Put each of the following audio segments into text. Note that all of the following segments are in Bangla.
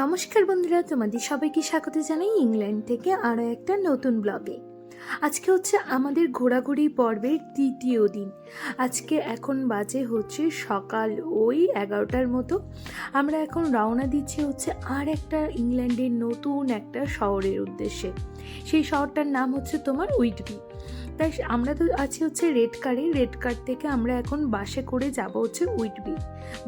নমস্কার বন্ধুরা, তোমাদের সবাইকে স্বাগত জানাই ইংল্যান্ড থেকে আরও একটা নতুন ব্লগে। আজকে হচ্ছে আমাদের ঘোরাঘুরি পর্বের তৃতীয় দিন। আজকে এখন বাজে হচ্ছে সকাল ওই এগারোটার মতো। আমরা এখন রওনা দিচ্ছি হচ্ছে আর একটা ইংল্যান্ডের নতুন একটা শহরের উদ্দেশ্যে। সেই শহরটার নাম হচ্ছে তোমার উইটবি তাই আমরা তো আছি হচ্ছে রেড কারে। রেড কার থেকে আমরা এখন বাসে করে যাব হচ্ছে উইটবি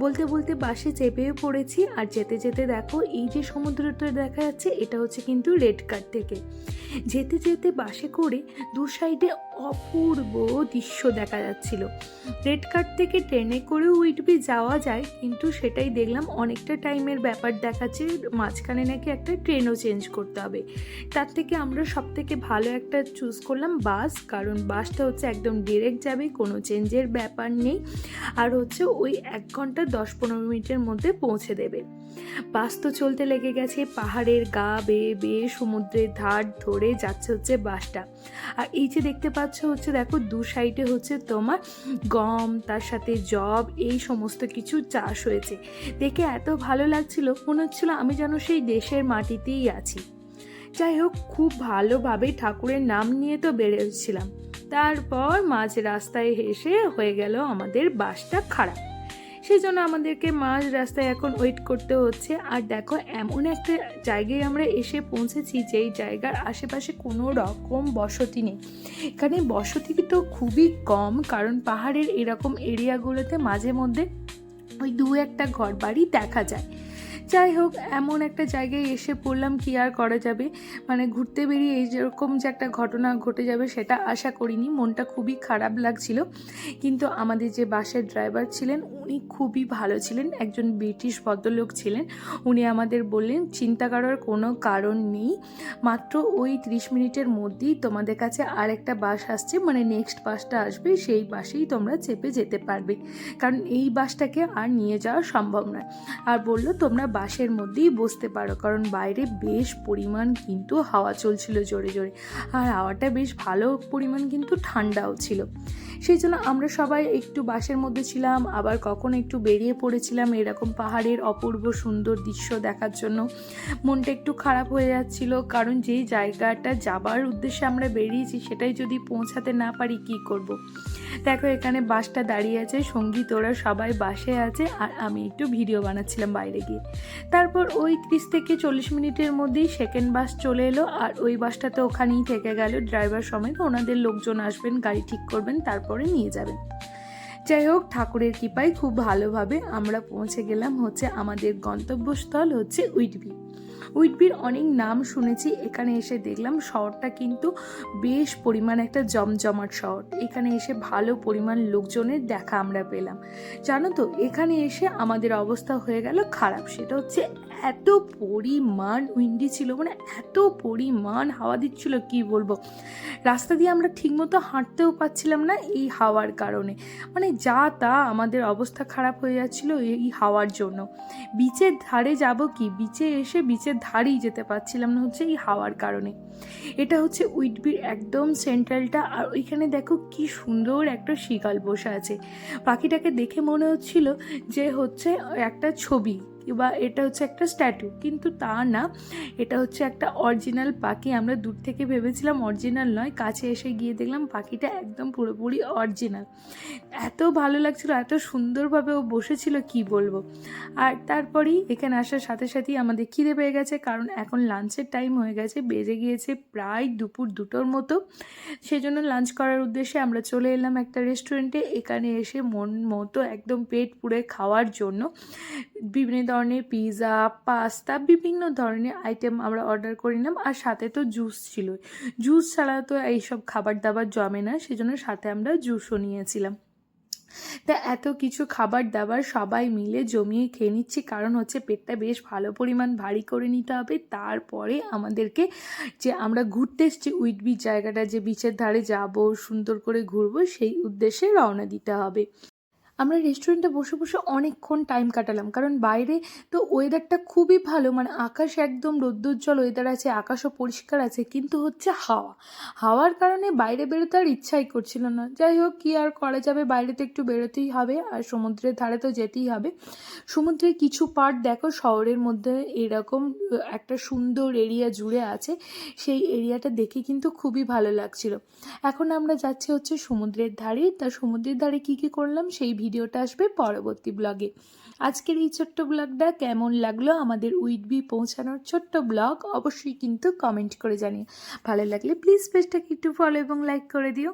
বলতে বলতে বাসে চেপেও পড়েছি আর যেতে যেতে দেখো এই যে সমুদ্রটা দেখা যাচ্ছে, এটা হচ্ছে কিন্তু রেড কার থেকে। যেতে যেতে বাসে করে দু সাইডে অপূর্ব দৃশ্য দেখা যাচ্ছিল। রেড কার থেকে ট্রেনে করেও উইটবি যাওয়া যায়, কিন্তু সেটাই দেখলাম অনেকটা টাইমের ব্যাপার দেখাচ্ছে, মাঝখানে নাকি একটা ট্রেনও চেঞ্জ করতে হবে। তার থেকে আমরা সব থেকে ভালো একটা চুজ করলাম বাস কারণ বাসটা হচ্ছে একদম ডিরেক্ট যাবে, কোনো চেঞ্জের ব্যাপার নেই। আর হচ্ছে ওই এক ঘণ্টা দশ পনেরো মিনিটের মধ্যে পৌঁছে দেবে। বাস তো চলতে লেগে গেছে, পাহাড়ের গা বেয়ে বেয়ে সমুদ্রের ধার ধরে যাচ্ছে হচ্ছে বাসটা আর এই যে দেখতে পাচ্ছ হচ্ছে দেখো, দু সাইডে হচ্ছে তোমার গম, তার সাথে জব এই সমস্ত কিছু চাষ হয়েছে। দেখে এত ভালো লাগছিল, মনে হচ্ছিল আমি যেন সেই দেশের মাটিতেই আছি। যাই হোক খুব ভালোভাবে ঠাকুরের নাম নিয়ে তো বেরোচ্ছিলাম তারপর মাঝ রাস্তায় হেসে হয়ে গেল আমাদের বাসটা খারাপ। সেই জন্য আমাদেরকে মাঝ রাস্তায় এখন ওয়েট করতে হচ্ছে। আর দেখো, এমন একটা জায়গায় আমরা এসে পৌঁছেছি যেই জায়গার আশেপাশে কোনো রকম বসতি নেই। এখানে বসতি তো খুবই কম, কারণ পাহাড়ের এরকম এরিয়াগুলোতে মাঝে মধ্যে ওই দু একটা ঘর বাড়ি দেখা যায়। যাই হোক, এমন একটা জায়গায় এসে পড়লাম কি আর করা যাবে? মানে ঘুরতে বেরিয়ে এই যেরকম যে একটা ঘটনা ঘটে যাবে সেটা আশা করিনি, মনটা খুবই খারাপ লাগছিল। কিন্তু আমাদের যে বাসের ড্রাইভার ছিলেন, উনি খুবই ভালো ছিলেন, একজন ব্রিটিশ ভদ্রলোক ছিলেন। উনি আমাদের বললেন, চিন্তা করার কোনো কারণ নেই, মাত্র ওই ত্রিশ মিনিটের মধ্যেই তোমাদের কাছে আর একটা বাস আসছে মানে নেক্সট বাসটা আসবে, সেই বাসেই তোমরা চেপে যেতে পারবে। কারণ এই বাসটাকে আর নিয়ে যাওয়া সম্ভব নয়। আর বলল, তোমরা বাসের মধ্যেই বসতে পারো। কারণ বাইরে বেশ পরিমাণ কিন্তু হাওয়া চলছিল জোরে জোরে। আর হাওয়াটা বেশ ভালো পরিমাণ কিন্তু ঠান্ডাও ছিল। সেই জন্য আমরা সবাই একটু বাসের মধ্যে ছিলাম, আবার কখন একটু বেরিয়ে পড়েছিলাম এরকম পাহাড়ের অপূর্ব সুন্দর দৃশ্য দেখার জন্য। মনটা একটু খারাপ হয়ে যাচ্ছিল, কারণ যেই জায়গাটা যাবার উদ্দেশ্যে আমরা বেরিয়েছি সেটাই যদি পৌঁছাতে না পারি কি করব। দেখো, এখানে বাসটা দাঁড়িয়ে আছে, সংগীত ওরা সবাই বাসে আছে, আর আমি একটু ভিডিও বানাচ্ছিলাম বাইরে গিয়ে। তারপর ওই ত্রিশ থেকে চল্লিশ মিনিটের মধ্যেই সেকেন্ড বাস চলে এলো, আর ওই বাসটা তো ওখানেই থেকে গেল। ড্রাইভার সমেত ওনাদের লোকজন আসবেন, গাড়ি ঠিক করবেন, তারপরে নিয়ে যাবেন। যাই হোক, ঠাকুরের কৃপায় খুব ভালোভাবে আমরা পৌঁছে গেলাম হচ্ছে আমাদের গন্তব্যস্থল হচ্ছে উইটবি। উইটবির অনেক নাম শুনেছি, এখানে এসে দেখলাম শহরটা কিন্তু বেশ পরিমাণ একটা জমজমাট শহর। এখানে এসে ভালো পরিমাণ লোকজনের দেখা আমরা পেলাম। জানো তো, এখানে এসে আমাদের অবস্থা হয়ে গেল খারাপ। সেটা হচ্ছে এত পরিমাণ উইন্ডি ছিল মানে এত পরিমাণ হাওয়া দিচ্ছিল, কি বলব? রাস্তা দিয়ে আমরা ঠিকমতো হাঁটতেও পাচ্ছিলাম না এই হাওয়ার কারণে। মানে যা তা আমাদের অবস্থা খারাপ হয়ে যাচ্ছিল এই হাওয়ার জন্য। বিচের ধারে যাব কি? বিচে এসে বিচের ধারেই যেতে পারছিলাম না হচ্ছে এই হাওয়ার কারণে। এটা হচ্ছে উইটবির একদম সেন্ট্রালটা আর ওইখানে দেখো কি সুন্দর একটা শিকাল বসে আছে। পাখিটাকে দেখে মনে হচ্ছিল যে হচ্ছে একটা ছবি। বা এটা হচ্ছে একটা স্ট্যাটু কিন্তু তা না। এটা হচ্ছে একটা অরিজিনাল পাখি। আমরা দূর থেকে ভেবেছিলাম অরিজিনাল নয়, কাছে এসে গিয়ে দেখলাম পাখিটা একদম পুরোপুরি অরিজিনাল এত ভালো লাগছিল, এত সুন্দরভাবে ও বসেছিল, কি বলব? আর তারপরেই এখানে আসার সাথে সাথেই আমাদের খিদে পেয়ে গেছে, কারণ এখন লাঞ্চের টাইম হয়ে গেছে, বেজে গিয়েছে প্রায় দুপুর দুটোর মতো। সেজন্য লাঞ্চ করার উদ্দেশ্যে আমরা চলে এলাম একটা রেস্টুরেন্টে এখানে এসে মন মতো একদম পেট পুড়ে খাওয়ার জন্য। বিভিন্ন ধরনের পিৎজা পাস্তা, বিভিন্ন ধরনের আইটেম আমরা অর্ডার করে নিলাম। আর সাথে তো জুস ছিল। জুস ছাড়া তো এইসব খাবার দাবার জমে না, সেজন্য সাথে আমরা জুসও নিয়েছিলাম। তা এত কিছু খাবার দাবার সবাই মিলে জমিয়ে খেয়ে নিচ্ছি, কারণ হচ্ছে পেটটা বেশ ভালো পরিমাণ ভারী করে নিতে হবে। তারপরে আমাদেরকে যে আমরা ঘুরতে এসেছি উইট বিচ জায়গাটা, যে বিচের ধারে যাব, সুন্দর করে ঘুরবো, সেই উদ্দেশ্যে রওনা দিতে হবে। আমরা রেস্টুরেন্টে বসে বসে অনেকক্ষণ টাইম কাটালাম। কারণ বাইরে তো ওয়েদারটা খুবই ভালো মানে আকাশ একদম রোদ্দুজ্জ্বল ওয়েদার আছে, আকাশও পরিষ্কার আছে, কিন্তু হচ্ছে হাওয়া। হাওয়ার কারণে বাইরে বেরোতে আর ইচ্ছাই করছিল না। যাই হোক, কী আর করা যাবে? বাইরে তো একটু বেরোতেই হবে, আর সমুদ্রের ধারে তো যেতেই হবে। সমুদ্রের কিছু পার্ট দেখো, শহরের মধ্যে এরকম একটা সুন্দর এরিয়া জুড়ে আছে। সেই এরিয়াটা দেখে কিন্তু খুবই ভালো লাগছিল। এখন আমরা যাচ্ছি হচ্ছে সমুদ্রের ধারে। তা সমুদ্রের ধারে কী কী করলাম? সেই ভিডিওটা আসবে পরবর্তী ব্লগে। আজকের এই ছোট্ট ব্লগটা কেমন লাগল আমাদের উইডবি পৌঁছানোর ছোট্ট ব্লগ অবশ্যই কিন্তু কমেন্ট করে জানিও। ভালো লাগলে প্লিজ পেজটাকে একটু ফলো এবং লাইক করে দিও।